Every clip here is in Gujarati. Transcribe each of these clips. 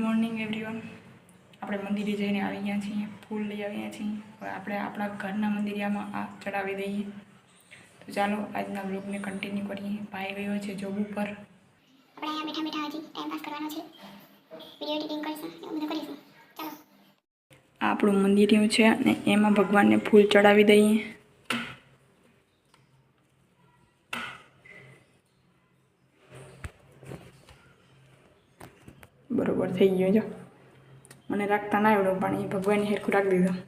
Morning everyone. આપણે મંદિરે જઈને આવી ગયા છીએ ફૂલ લઈ આવ્યા છીએ. હવે આપણે આપણા ઘરના મંદિરિયામાં આ ચડાવી દઈએ. તો ચાલો આજના બ્લોગને કન્ટિન્યુ કરીએ. ભાઈ ગયો છે જોબ ઉપર. આપણે અહીંયા બેઠા બેઠા હજી ટાઈમ પાસ કરવાનો છે. વીડિયો એડિટિંગ કરીશું એવું બધું કરીશું. ચાલો. આપણું મંદિરિયું છે અને એમાં ભગવાનને ફૂલ ચડાવી દઈએ. બરોબર થઈ ગયો જો. મને રાખતા ના આવડ્યું પણ એ ભગવાનની હેરખું રાખી દીધું.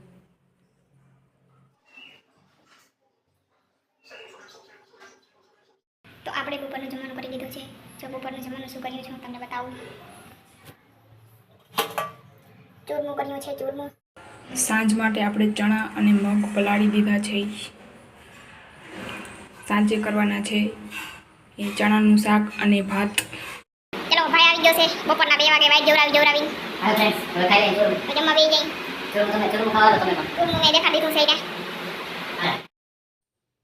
તો આપણે બપોરનું જમવાનું કરી દીધું છે. જો બપોરનું જમવાનું શું કર્યું છે હું તમને બતાવું. ચૂરમું કર્યું છે ચૂરમું. સાંજ માટે આપણે ચણા અને મગ પલાળી દીધા છે. સાંજે કરવાના છે. એ ચણાનું શાક અને ભાત ગયો છે બપોરના બે વાગે વાઈટ જોરાવી જોરાવી હાલો ફ્રેન્ડ્સ હવે ખાઈ લઈએ ચોરું જમવા બેસી જઈ ચોરું તમે ચોરું ખાવા તમે પણ ચૂરમું મેં દેખા દીધું છે એટલે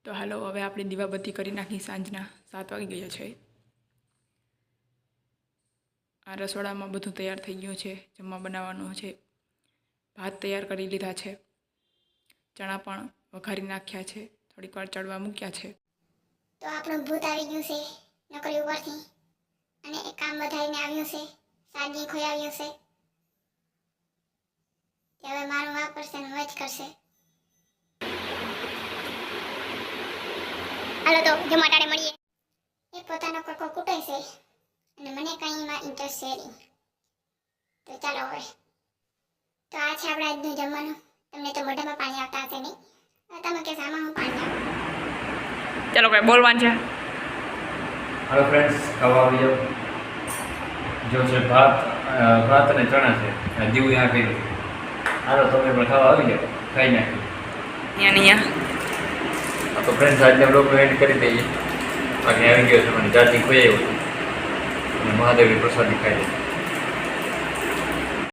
તો હાલો હવે આપણે દીવાબત્તી કરી નાખી સાંજના સાત વાગી ગયા છે. આ રસોડામાં બધું તૈયાર થઈ ગયું છે જમવા બનાવવાનું છે. ભાત તૈયાર કરી લીધા છે. ચણા પણ વઘારી નાખ્યા છે. થોડીક વાર ચડવા મૂક્યા છે. તો આપણું ભૂત આવી ગયું છે નોકરી ઉપરથી. અને એક કામ વધારીને આવ્યું છે. સાજી ખોઈ આવ્યું છે. તે હવે મારું વાપરશે ને વચ કરશે. હાલો તો જમાટાડે મળીએ. એ પોતાનો કોકો કૂટે છે. અને મને કંઈ એમાં ઇન્ટરેસ્ટ છે નહીં. તો ચાલો હવે. તો આ છે આપણા આજનું જમવાનું. તમને તો મોઢામાં પાણી આવતા હશે નહીં. તમે કે સામાં હું પાણી આવું ચાલો કઈ બોલવાનું છે? હાલો ફ્રેન્ડ્સ ખાવા આવી જાઓ જો છે ભાત ભાત અને ચણા છે. દીવું ત્યાં કર્યું. હાલો તમે પણ ખાવા આવી જાઓ. ખાઈ નાખ્યું તો ફ્રેન્ડ્સ આજના બ્લોગનો એન્ડ કરી દઈએ. બાકી આવી ગયો છે મને જાતિ ખોઈ આવ્યું અને મહાદેવની પ્રસાદી ખાઈ લઈએ.